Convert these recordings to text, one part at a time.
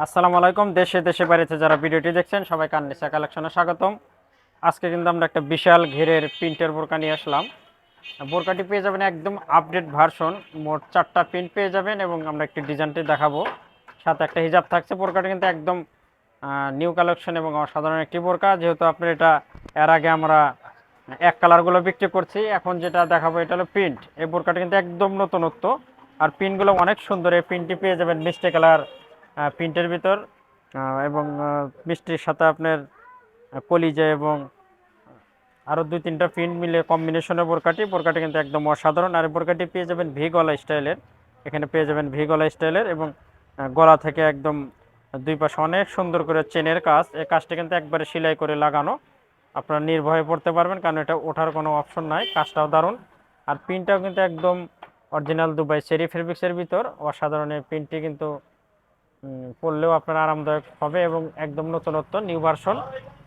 আসসালামু আলাইকুম। দেশে দেশে বাড়িতে যারা ভিডিওটি দেখছেন সবাই কান্নিসা কালেকশনে স্বাগতম। আজকে কিন্তু আমরা একটা বিশাল ঘেরের প্রিন্টের বোরকা নিয়ে আসলাম। বোরকাটি পেয়ে যাবেন একদম আপডেট ভার্সন মোট চারটা প্রিন্ট পেয়ে যাবেন এবং আমরা একটি ডিজাইনটি দেখাবো। সাথে একটা হিজাব থাকছে। বোরকাটি কিন্তু একদম নিউ কালেকশন এবং অসাধারণ একটি বোরকা। যেহেতু আপনার এটা, এর আগে আমরা এক কালারগুলো বিক্রি করছি, এখন যেটা দেখাবো এটা হলো প্রিন্ট এই বোরকাটি কিন্তু একদম নতুনত্ব। আর প্রিন্টগুলো অনেক সুন্দর। এই প্রিন্টটি পেয়ে যাবেন মিষ্টি কালার প্রিন্টের ভিতর এবং মিষ্টির সাথে আপনার কলিজা এবং আরও দুই তিনটা প্রিন্ট মিলে কম্বিনেশনের বোরকাটি। বোরকাটি কিন্তু একদম অসাধারণ। আর বোরকাটি পেয়ে যাবেন ভি গলা স্টাইলের। এখানে পেয়ে যাবেন ভি গলা স্টাইলের এবং গলা থেকে একদম দুই পাশে অনেক সুন্দর করে চেনের কাজ। এই কাজটা কিন্তু একবারে সেলাই করে লাগানো। আপনারা নির্ভয়ে পড়তে পারবেন, কারণ এটা ওঠার কোনো অপশন নাই। কাজটাও দারুণ। আর প্রিন্টটাও কিন্তু একদম অরিজিনাল দুবাই সেরি ফেব্রিক্সের ভিতর। অসাধারণ এই প্রিন্টটি কিন্তু উম, পরলেও আপনার আরামদায়ক হবে এবং একদম নতুনত্ব নিউ ভার্সন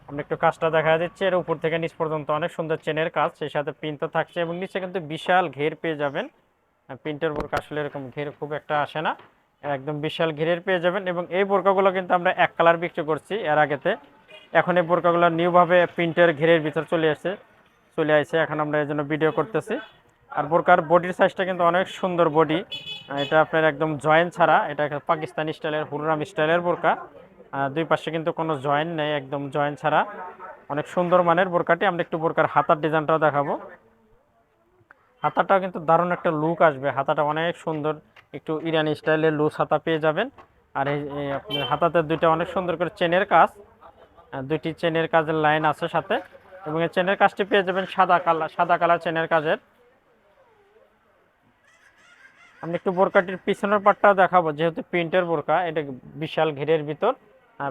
আমরা একটু কাজটা দেখা দিচ্ছি। এর উপর থেকে নিচ পর্যন্ত অনেক সুন্দর চেনের কাজ। সেই সাথে প্রিন্ট তো থাকছে এবং নিচে কিন্তু বিশাল ঘের পেয়ে যাবেন। প্রিন্টের বোরকা আসলে এরকম ঘের খুব একটা আসে না। একদম বিশাল ঘেরের পেয়ে যাবেন এবং এই বোরকাগুলো কিন্তু আমরা এক কালার বিক্রি করছি এর আগেতে। এখন এই বোরকাগুলো নিউভাবে প্রিন্টের ঘেরের ভিতর চলে আসে চলে আসছে এখন আমরা এই জন্য ভিডিও করতেছি। আর বোরকার বডির সাইজটা কিন্তু অনেক সুন্দর বডি এটা আপনার একদম জয়েন্ট ছাড়া, এটা একটা পাকিস্তানি স্টাইলের, হুররাম স্টাইলের বোরকা। দুই পাশে কিন্তু কোনো জয়েন্ট নেই, একদম জয়েন্ট ছাড়া। অনেক সুন্দর মানের বোরকাটি, আমরা একটু বোরকার হাতার ডিজাইনটাও দেখাবো। হাতাটাও কিন্তু দারুণ একটা লুক আসবে, হাতাটা অনেক সুন্দর, একটু ইরানি স্টাইলের লুজ হাতা পেয়ে যাবেন। আর এই হাতাতে দুইটা অনেক সুন্দর করে চেনের কাজ দুইটি চেনের কাজের লাইন আছে সাথে। এবং এই চেনের কাজটি পেয়ে যাবেন সাদা কালার সাদা কালার চেনের কাজের। আমি একটু বোরকাটির পিছনের পাটটাও দেখাবো, যেহেতু প্রিন্টের বোরকা, এটা বিশাল ঘেরের ভিতর।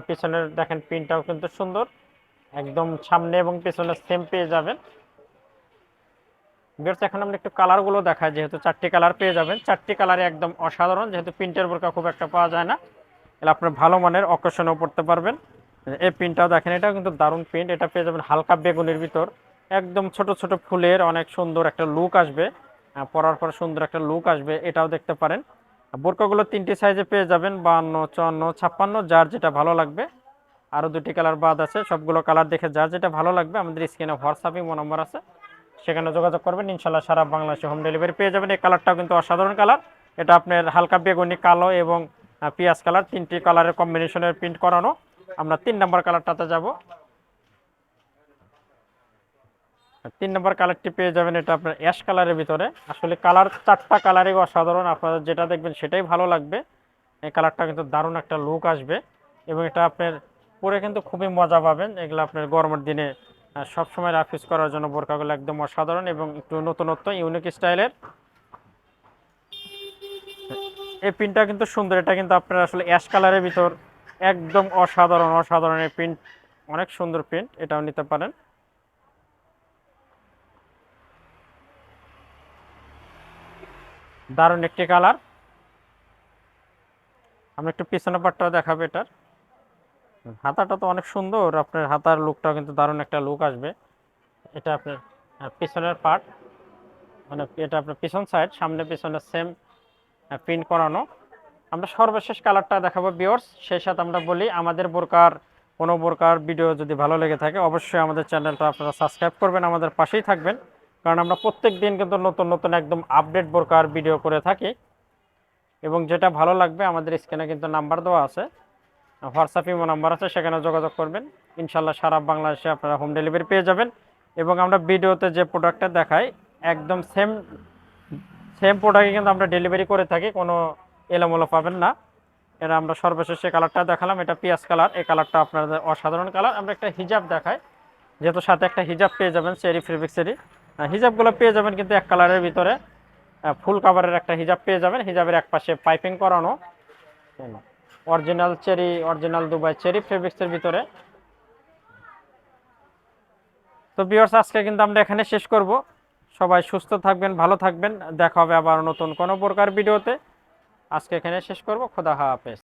পিছনের দেখেন প্রিন্টটাও কিন্তু সুন্দর, একদম সামনে এবং পেছনে সেম পেয়ে যাবেন। বিয়ার্স এখন আমরা একটু কালারগুলো দেখাই, যেহেতু চারটি কালার পেয়ে যাবেন। চারটি কালারে একদম অসাধারণ, যেহেতু প্রিন্টের বোরকা খুব একটা পাওয়া যায় না। এলে আপনার ভালো মানের অকেশনেও পড়তে পারবেন। এই প্রিন্টটাও দেখেন, এটাও কিন্তু দারুণ প্রিন্ট, এটা পেয়ে যাবেন হালকা বেগুনের ভিতর। একদম ছোট ছোট ফুলের অনেক সুন্দর একটা লুক আসবে। পরার পর সুন্দর একটা লুক আসবে, এটাও দেখতে পারেন। বোরকাগুলো তিনটি সাইজে পেয়ে যাবেন বাহান্ন চুয়ান্ন, ছাপ্পান্ন, যার যেটা ভালো লাগবে। আরও দুটি কালার বাদ আছে, সবগুলো কালার দেখে যার যেটা ভালো লাগবে, আমাদের স্ক্রিনে হোয়াটসঅ্যাপ ইমো নম্বর আছে। সেখানে যোগাযোগ করবেন ইনশাল্লাহ সারা বাংলাদেশে হোম ডেলিভারি পেয়ে যাবেন। এই কালারটাও কিন্তু অসাধারণ কালার এটা আপনার হালকা বেগুনি, কালো এবং পেঁয়াজ কালার তিনটি কালারের কম্বিনেশনের প্রিন্ট করানো। আমরা তিন নম্বর কালারটাতে যাব। তিন নম্বর কালারটি পেয়ে যাবেন এটা আপনার অ্যাশ কালারের ভিতরে। আসলে কালার চারটা কালারই অসাধারণ। আপনারা যেটা দেখবেন সেটাই ভালো লাগবে। এই কালারটা কিন্তু দারুণ একটা লুক আসবে। এবং এটা আপনার পরে কিন্তু খুবই মজা পাবেন। এগুলো আপনার গরমের দিনে সবসময় রাফিস করার জন্য বোরকাগুলো একদম অসাধারণ এবং একটু নতুনত্ব ইউনিক স্টাইলের এই প্রিন্টটা কিন্তু সুন্দর। এটা কিন্তু আপনার আসলে অ্যাশ কালারের ভিতর একদম অসাধারণ অসাধারণ এই প্রিন্ট অনেক সুন্দর প্রিন্ট এটাও নিতে পারেন। দারুণ একটি কালার। আমরা একটু পিছনে পাটটাও দেখাবো এটার। হাতাটা তো অনেক সুন্দর, আপনার হাতার লুকটাও কিন্তু দারুণ একটা লুক আসবে। এটা আপনার পিছনের পার্ট মানে এটা আপনার পিছন সাইড সামনে পিছনে সেম প্রিন্ট করানো। আমরা সর্বশেষ কালারটা দেখাবো বিয়র্স সেই সাথে আমরা বলি আমাদের বোরকার, কোনো বোরকার ভিডিও যদি ভালো লেগে থাকে, অবশ্যই আমাদের চ্যানেলটা আপনারা সাবস্ক্রাইব করবেন, আমাদের পাশেই থাকবেন। কারণ আমরা প্রত্যেক দিন কিন্তু নতুন নতুন একদম আপডেট বোরকার ভিডিও করে থাকি। এবং যেটা ভালো লাগবে, আমাদের স্ক্রিনে কিন্তু নাম্বার দেওয়া আছে। হোয়াটসঅ্যাপ ইমো নাম্বার আছে, সেখানে যোগাযোগ করবেন। ইনশাল্লাহ সারা বাংলাদেশে আপনারা হোম ডেলিভারি পেয়ে যাবেন। এবং আমরা ভিডিওতে যে প্রোডাক্টটা দেখাই, একদম সেম সেম প্রোডাক্টই কিন্তু আমরা ডেলিভারি করে থাকি, কোনো এলোমেলো পাবেন না। এটা আমরা সর্বশেষ যে কালারটা দেখালাম, এটা পিঁয়াজ কালার এই কালারটা আপনাদের অসাধারণ কালার আমরা একটা হিজাব দেখাই, যেহেতু সাথে একটা হিজাব পেয়ে যাবেন সেরি ফেব্রিক্সেরই হিজাবগুলো পেয়ে যাবেন কিন্তু এক কালারের ভিতরে। ফুল কাভারের একটা হিজাব পেয়ে যাবেন। হিজাবের এক পাশে পাইপিং করানো। Original cherry original Dubai cherry ফেব্রিক্সের ভিতরে। তো বিয়ার্স আজকে কিন্তু আমরা এখানে শেষ করব। সবাই সুস্থ থাকবেন, ভালো থাকবেন। দেখা হবে আবার নতুন কোনো প্রকার ভিডিওতে। আজকে এখানে শেষ করব। খোদা হাফেজ।